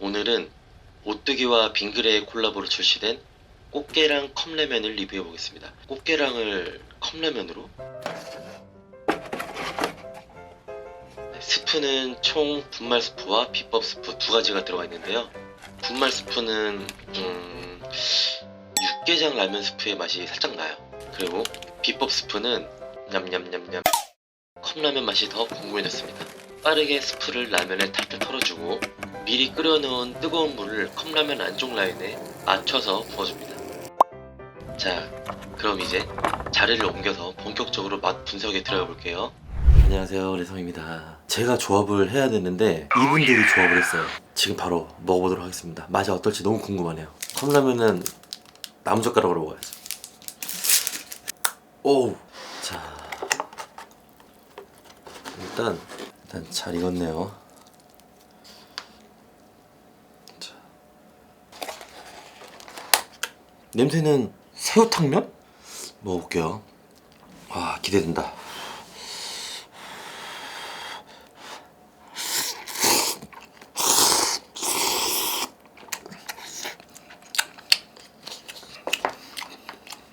오늘은 오뚜기와 빙그레의 콜라보로 출시된 꽃게랑 컵라면을 리뷰해 보겠습니다. 꽃게랑을 컵라면으로 네, 스프는 총 분말 스프와 비법 스프 두 가지가 들어가 있는데요. 분말 스프는 음, 육개장 라면 스프의 맛이 살짝 나요. 그리고 비법 스프는 냠냠냠냠 컵라면 맛이 더 궁금해졌습니다. 빠르게 스프를 라면에 탈탈 털어주고 미리 끓여놓은 뜨거운 물을 컵라면 안쪽 라인에 맞춰서 부어줍니다. 자, 그럼 이제 자리를 옮겨서 본격적으로 맛 분석에 들어가 볼게요. 안녕하세요, 레성입니다. 제가 조합을 해야 되는데 이분들이 조합을 했어요. 지금 바로 먹어보도록 하겠습니다. 맛이 어떨지 너무 궁금하네요. 컵라면은 나무젓가락으로 먹어야죠. 오, 자, 일단 일단 잘 익었네요. 냄새는 새우탕면? 먹어볼게요. 와 기대된다.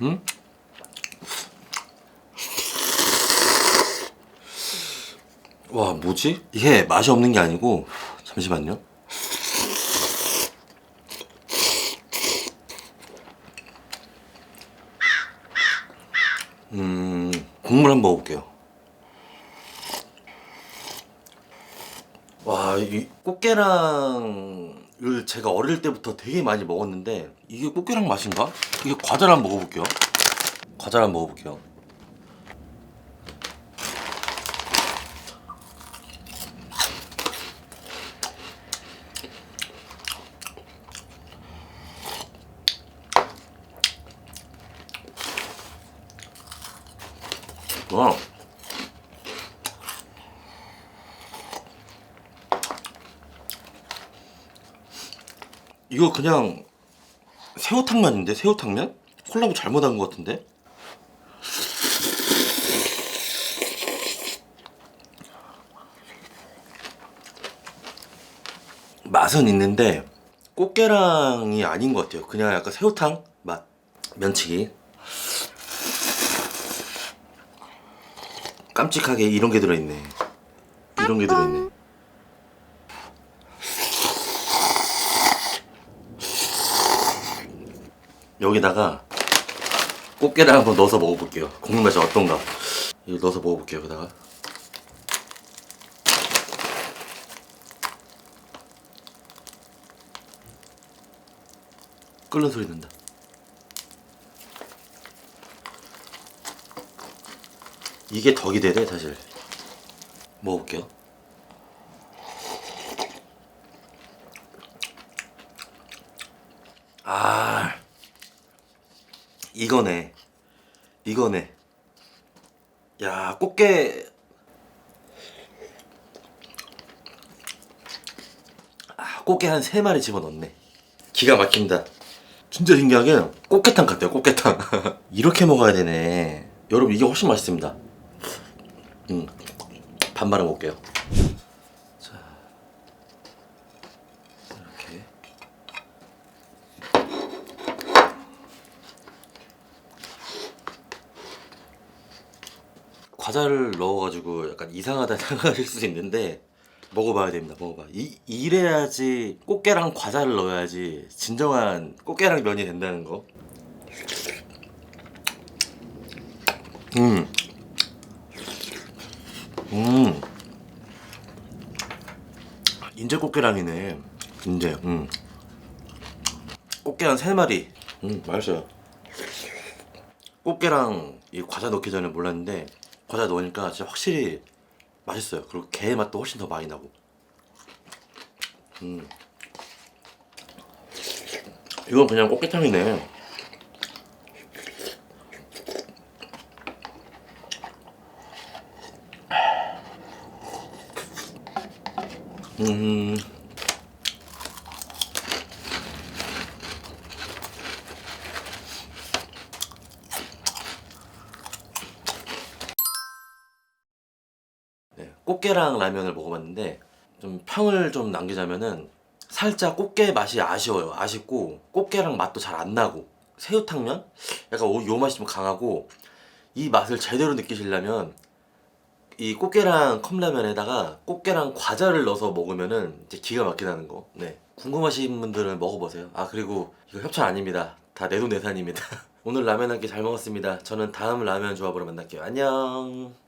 음? 와 뭐지? 이게 맛이 없는 게 아니고 잠시만요. 음 국물 한번 먹어볼게요. 와, 이 꽃게랑을 제가 어릴 때부터 되게 많이 먹었는데 이게 꽃게랑 맛인가? 이게 한번 먹어볼게요. 한번 먹어볼게요. 와. 이거 그냥 새우탕면인데 새우탕면? 콜라보 잘못한 것 같은데? 맛은 있는데 꽃게랑이 아닌 것 같아요. 그냥 약간 새우탕 맛. 면치기. 깜찍하게 이런 게 들어있네. 이런 게 들어있네. 여기다가 꽃게를 한번 넣어서 먹어볼게요. 국물 맛이 어떤가? 이거 넣어서 먹어볼게요. 여기다가. 끓는 소리 난다. 이게 덕이 되네 사실. 먹어볼게요. 아 이거네. 이거네. 야 꽃게 아, 꽃게 한세 마리 집어넣네. 기가 막힙니다. 진짜 신기하게 꽃게탕 같아요. 꽃게탕. 이렇게 먹어야 되네. 여러분 이게 훨씬 맛있습니다. 음, 반 말아 먹을게요. 자, 이렇게. 과자를 넣어가지고 약간 이상하다 생각하실 수도 있는데 먹어봐야 됩니다. 먹어봐. 이 이래야지 꽃게랑 과자를 넣어야지 진정한 꽃게랑 면이 된다는 거. 음. 음. 인제 꽃게랑이네. 인제. 음. 꽃게 한 세 마리. 음, 맛있어요. 꽃게랑 이 과자 넣기 전에 몰랐는데 과자 넣으니까 진짜 확실히 맛있어요. 그리고 게 맛도 훨씬 더 많이 나고. 음. 이건 그냥 꽃게탕이네. 음. 네, 꽃게랑 라면을 먹어봤는데 좀 평을 좀 남기자면은 살짝 꽃게 맛이 아쉬워요. 아쉽고 꽃게랑 맛도 잘 안 나고 새우탕면 약간 오- 요 맛이 좀 강하고 이 맛을 제대로 느끼시려면 이 꽃게랑 컵라면에다가 꽃게랑 과자를 넣어서 먹으면은 이제 기가 막히다는 거. 네. 궁금하신 분들은 먹어보세요. 아 그리고 이거 협찬 아닙니다. 다 내돈내산입니다. 오늘 라면 한 끼 잘 먹었습니다. 저는 다음 라면 조합으로 만날게요. 안녕.